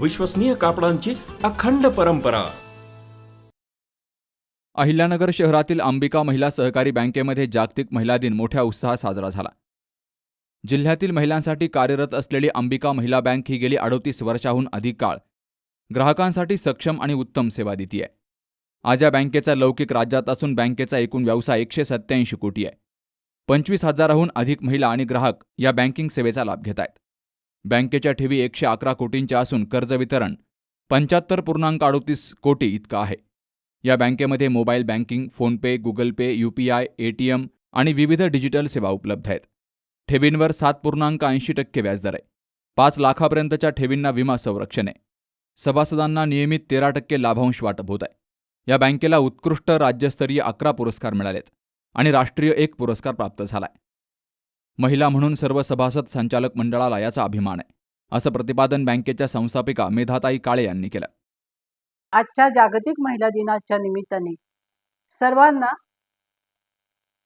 विश्वसनीय कापडांची अखंड परंपरा. अहिल्यानगर शहरातील अंबिका महिला सहकारी बँकेमध्ये जागतिक महिला दिन मोठ्या उत्साहात साजरा झाला. जिल्ह्यातील महिलांसाठी कार्यरत असलेली अंबिका महिला बँक ही गेली अडोतीस वर्षाहून अधिक काळ ग्राहकांसाठी सक्षम आणि उत्तम सेवा देते आहे आज या बँकेचा लौकिक राज्यात असून बँकेचा एकूण व्यवसाय एकशे सत्याऐंशी कोटी आहे. पंचवीस हजाराहून अधिक महिला आणि ग्राहक या बँकिंग सेवेचा लाभ घेत आहेत. बँकेच्या ठेवी एकशे अकरा कोटींच्या असून कर्ज वितरण पंच्याहत्तर पूर्णांक अडोतीस कोटी इतकं आहे. या बँकेमध्ये mobile banking PhonePe Google Pay U P I A T M आणि विविध डिजिटल सेवा उपलब्ध आहेत. ठेवींवर सात पूर्णांक ऐंशी टक्के व्याजदर आहे. पाच लाखापर्यंतच्या ठेवींना विमा संरक्षण आहे. सभासदांना नियमित तेरा टक्के लाभांश वाटप होत आहे. या बँकेला उत्कृष्ट राज्यस्तरीय अकरा पुरस्कार मिळालेत आणि राष्ट्रीय एक पुरस्कार प्राप्त झालाय. महिला म्हणून सर्व सभासद संचालक मंडळाला याचा अभिमान आहे असं प्रतिपादन बँकेच्या संस्थापिका मेधाताई काळे यांनी केलं. आजच्या जागतिक महिला दिनाच्या निमित्ताने सर्वांना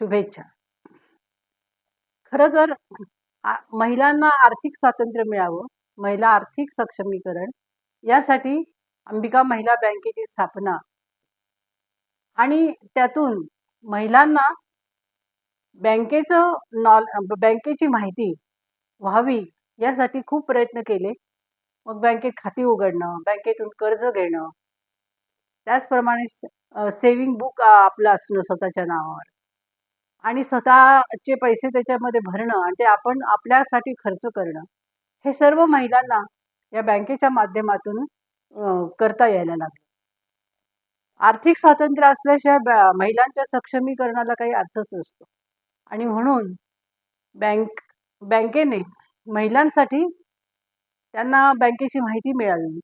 शुभेच्छा. खरं तर महिलांना आर्थिक स्वातंत्र्य मिळावं महिला आर्थिक सक्षमीकरण यासाठी अंबिका महिला बँकेची स्थापना आणि त्यातून महिलांना बँकेचं नॉल बँकेची माहिती व्हावी यासाठी खूप प्रयत्न केले. मग बँकेत खाती उघडणं बँकेतून कर्ज घेणं. त्याचप्रमाणे सेविंग बुक आपलं असणं स्वतःच्या नावावर. आणि स्वतःचे पैसे त्याच्यामध्ये भरणं आणि ते आपण आपल्यासाठी खर्च करणं. हे सर्व महिलांना या बँकेच्या माध्यमातून करता यायला लागलं. आर्थिक स्वातंत्र्य असल्याशिवाय महिलांच्या सक्षमीकरणाला काही अर्थच नसतो. आणि म्हणून बँक बँकेने महिलांसाठी त्यांना बँकेची माहिती मिळावी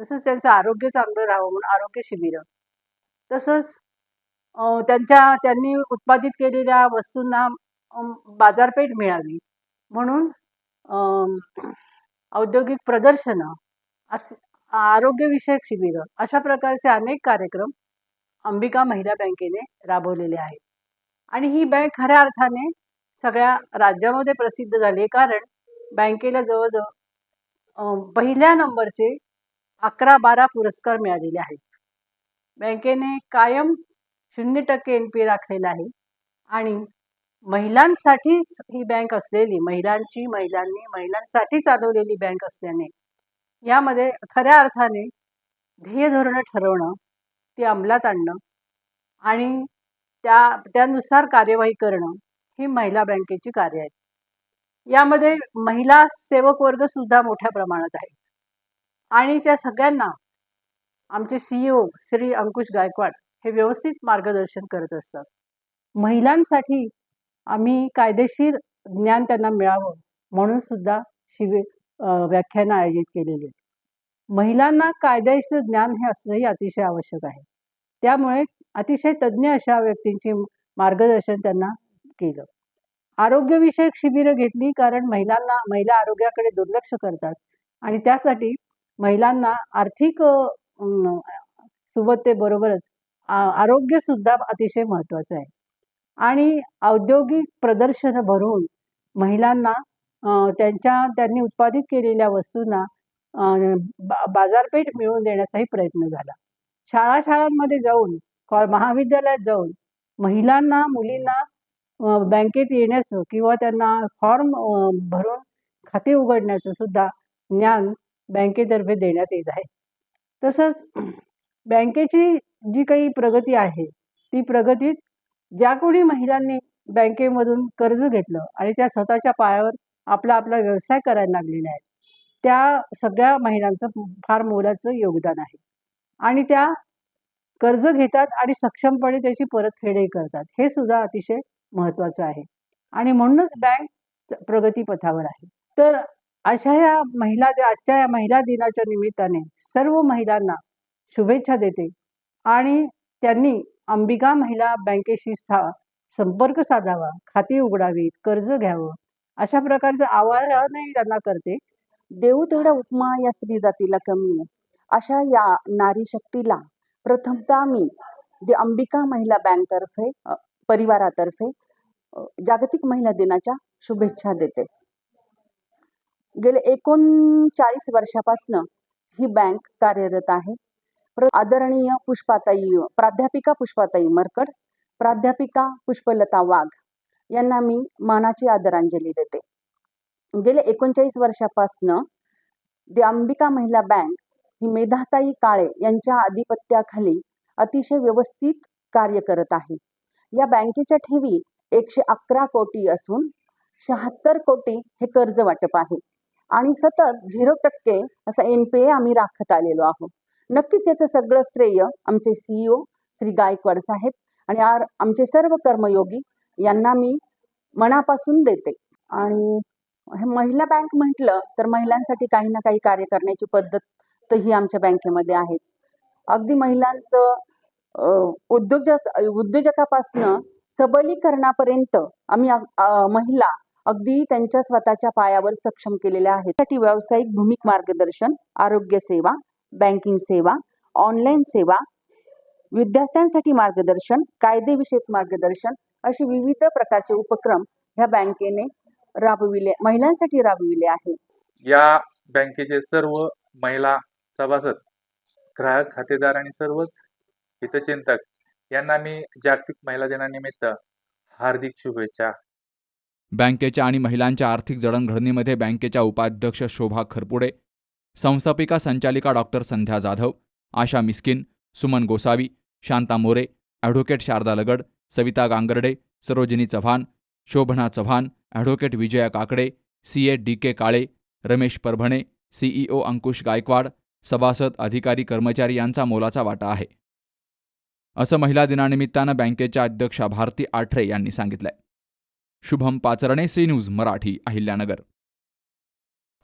तसंच त्यांचं आरोग्य चांगलं राहावं म्हणून आरोग्य शिबिरं. तसंच त्यांच्या त्यांनी उत्पादित केलेल्या वस्तूंना बाजारपेठ मिळावी म्हणून औद्योगिक प्रदर्शनं अस आरोग्यविषयक शिबिरं अशा प्रकारचे अनेक कार्यक्रम अंबिका महिला बँकेने राबवलेले आहेत. आणि ही बँक खऱ्या अर्थाने सगळ्या राज्यामध्ये प्रसिद्ध झाली आहे. कारण बँकेला जवळजवळ पहिल्या नंबरचे अकरा बारा पुरस्कार मिळालेले आहेत. बँकेने कायम शून्य टक्के एन पी राखलेला आहे. आणि महिलांसाठीच ही बँक असलेली महिलांची महिलांनी महिलांसाठी चालवलेली बँक असल्याने यामध्ये खऱ्या अर्थाने ध्येय धोरणं ठरवणं ती अंमलात आणणं आणि त्या त्यानुसार कार्यवाही करणं ही महिला बँकेची कार्य आहेत यामध्ये महिला सेवक वर्ग सुद्धा मोठ्या प्रमाणात आहे आणि त्या सगळ्यांना आमचे सीईओ श्री अंकुश गायकवाड हे व्यवस्थित मार्गदर्शन करत असतात. महिलांसाठी आम्ही कायदेशीर ज्ञान त्यांना मिळावं म्हणून सुद्धा शिबिर व्याख्यानं आयोजित केलेली आहेत. महिलांना कायद्याचं ज्ञान हे असणंही अतिशय आवश्यक आहे. त्यामुळे अतिशय तज्ज्ञ अशा व्यक्तींची मार्गदर्शन त्यांना केलं. आरोग्यविषयक शिबिरं घेतली कारण महिलांना महिला आरोग्याकडे दुर्लक्ष करतात. आणि त्यासाठी महिलांना आर्थिक सुबत्तेबरोबरच आ- आरोग्यसुद्धा अतिशय महत्त्वाचं आहे. आणि औद्योगिक प्रदर्शनं भरून महिलांना त्यांच्या त्यांनी उत्पादित केलेल्या वस्तूंना बा बाजारपेठ मिळवून देण्याचाही प्रयत्न झाला. शाळा शाळांमध्ये जाऊन महाविद्यालयात जाऊन महिलांना मुलींना बँकेत येण्याचं किंवा त्यांना फॉर्म भरून खाते उघडण्याचं सुद्धा ज्ञान बँकेतर्फे देण्यात येत आहे. तसंच बँकेची जी काही प्रगती आहे ती प्रगतीत ज्या कोणी महिलांनी बँकेमधून कर्ज घेतलं आणि त्या स्वतःच्या पायावर आपला आपला व्यवसाय करायला लागलेल्या आहेत त्या सगळ्या महिलांचं फार मोलाचं योगदान आहे. आणि त्या कर्ज घेतात आणि सक्षमपणे त्याची परतफेडही करतात. हे सुद्धा अतिशय महत्त्वाचं आहे. आणि म्हणूनच बँक च- प्रगतीपथावर आहे. तर अशा या महिला आजच्या या महिला दिनाच्या निमित्ताने सर्व महिलांना शुभेच्छा देते आणि त्यांनी अंबिका महिला बँकेशी स्था संपर्क साधावा खाती उघडावीत कर्ज घ्यावं अशा प्रकारचं आवाहनही त्यांना करते. देऊ तेवढा उपमा या स्त्री जातीला कमी आहे. अशा या नारी शक्तीला प्रथमतः मी दि अंबिका महिला बँकतर्फे परिवारातर्फे जागतिक महिला दिनाच्या शुभेच्छा देते. गेले एकोणचाळीस वर्षापासनं ही बँक कार्यरत आहे. आदरणीय पुष्पाताई प्राध्यापिका पुष्पाताई मरकड प्राध्यापिका पुष्पलता वाघ यांना मी मानाची आदरांजली देते. गेले एकोणचाळीस वर्षापासनं दी अंबिका महिला बँक ही मेधाताई काळे यांच्या आधिपत्याखाली अतिशय व्यवस्थित कार्य करत आहे. या बँकेच्या ठेवी एकशे अकरा कोटी असून शहात्तर कोटी हे कर्ज वाटप आहे. आणि सतत झिरो टक्के असा एन पी ए आम्ही राखत आलेलो आहोत. नक्कीच याचं सगळं श्रेय आमचे सीईओ श्री गायकवाड साहेब आणि आर आमचे सर्व कर्मयोगी यांना मी मनापासून देते. आणि हे महिला बँक म्हटलं तर महिलांसाठी काही ना काही कार्य करण्याची पद्धत ही आमच्या बँकेमध्ये आहेच. अगदी महिलांचं उद्योजक उद्योजकापासनं सबलीकरणापर्यंत आम्ही महिला अगदी त्यांच्या स्वतःच्या पायावर सक्षम केलेल्या आहेत. त्यासाठी व्यावसायिक भूमिक मार्गदर्शन आरोग्य सेवा बँकिंग सेवा ऑनलाईन सेवा विद्यार्थ्यांसाठी मार्गदर्शन कायदेविषयक मार्गदर्शन असे विविध प्रकारचे उपक्रम ह्या बँकेने राबविले महिलांसाठी राबविले आहे या बँकेचे सर्व महिला सभासद ग्राहक खातेदार आणि सर्वच हितचिंतक यांना मी जागतिक महिला दिनानिमित्त हार्दिक शुभेच्छा. बँकेच्या आणि महिलांच्या आर्थिक जडणघडणीमध्ये बँकेच्या उपाध्यक्ष शोभा खरपुडे संस्थापिका संचालिका doctor Sandhya Jadhav Asha Miskin Suman Gosavi Shanta More advocate Sharada Lagad Savita Gangarde Sarojini Chavan Shobhana Chavan advocate Vijaya Kakade C A D K Kale Ramesh Parbhane CEO Ankush Gaikwad सभासद अधिकारी कर्मचारी यांचा मोलाचा वाटा आहे. असं महिला दिनानिमित्तानं बँकेच्या अध्यक्षा भारती आठरे यांनी सांगितलंय. Shubham Pacharane C news Marathi Ahilyanagar.